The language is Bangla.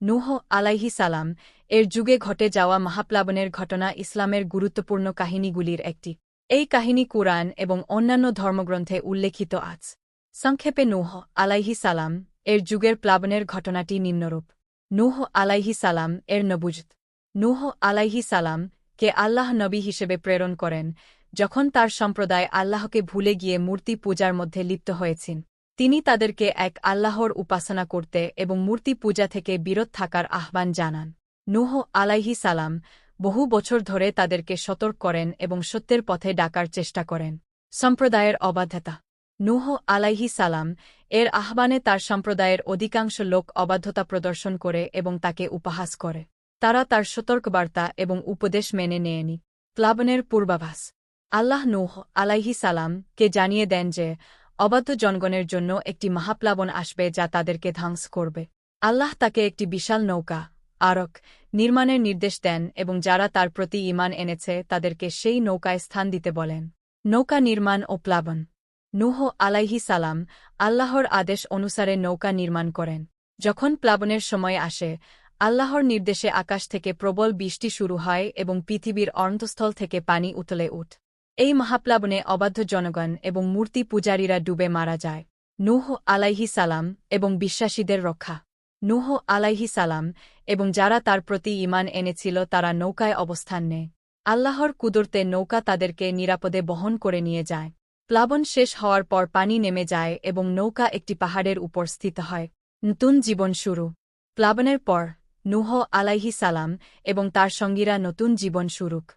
নুহ আলাইহি সালাম এর যুগে ঘটে যাওয়া মহাপ্লাবনের ঘটনা ইসলামের গুরুত্বপূর্ণ কাহিনীগুলির একটি। এই কাহিনী কুরআন এবং অন্যান্য ধর্মগ্রন্থে উল্লেখিত আজ। সংক্ষেপে নুহ আলাইহি সালাম এর যুগের প্লাবনের ঘটনাটি নিম্নরূপ। নুহ আলাইহি সালাম এর নবুজত নুহ আলাইহি সালাম কে আল্লাহ নবী হিসেবে প্রেরণ করেন যখন তার সম্প্রদায় আল্লাহকে ভুলে গিয়ে মূর্তি পূজার মধ্যে লিপ্ত হয়েছেন। তিনি তাদেরকে এক আল্লাহর উপাসনা করতে এবং মূর্তি পূজা থেকে বিরত থাকার আহ্বান জানান। নুহ আলাইহি সালাম বহু বছর ধরে তাদেরকে সতর্ক করেন এবং সত্যের পথে ডাকার চেষ্টা করেন। সম্প্রদায়ের অবাধ্যতা। নুহ আলাইহি সালাম এর আহ্বানে তার সম্প্রদায়ের অধিকাংশ লোক অবাধ্যতা প্রদর্শন করে এবং তাকে উপহাস করে। তারা তার সতর্কবার্তা এবং উপদেশ মেনে নেয়নি। প্লাবনের পূর্বাভাস। আল্লাহ নুহ আলাইহি সালাম কে জানিয়ে দেন যে অবাধ্য জনগণের জন্য একটি মহাপ্লাবন আসবে যা তাদেরকে ধ্বংস করবে। আল্লাহ তাকে একটি বিশাল নৌকা, আরক, নির্মাণের নির্দেশ দেন এবং যারা তার প্রতি ইমান এনেছে তাদেরকে সেই নৌকায় স্থান দিতে বলেন। নৌকা নির্মাণ ও প্লাবন। নুহ আলাইহি সালাম আল্লাহর আদেশ অনুসারে নৌকা নির্মাণ করেন। যখন প্লাবনের সময় আসে, আল্লাহর নির্দেশে আকাশ থেকে প্রবল বৃষ্টি শুরু হয় এবং পৃথিবীর অন্তঃস্থল থেকে পানি উতলে উঠ। এই মহাপ্লাবনে অবাধ্য জনগণ এবং মূর্তি পূজারীরা ডুবে মারা যায়। নুহ আলাইহি সালাম এবং বিশ্বাসীদের রক্ষা। নুহ আলাইহি সালাম এবং যারা তার প্রতি ইমান এনেছিল তারা নৌকায় অবস্থান নেয়। আল্লাহর কুদরতে নৌকা তাদেরকে নিরাপদে বহন করে নিয়ে যায়। প্লাবন শেষ হওয়ার পর পানি নেমে যায় এবং নৌকা একটি পাহাড়ের উপর স্থিত হয়। নতুন জীবন শুরু। প্লাবনের পর নুহ আলাইহি সালাম এবং তার সঙ্গীরা নতুন জীবন শুরুক।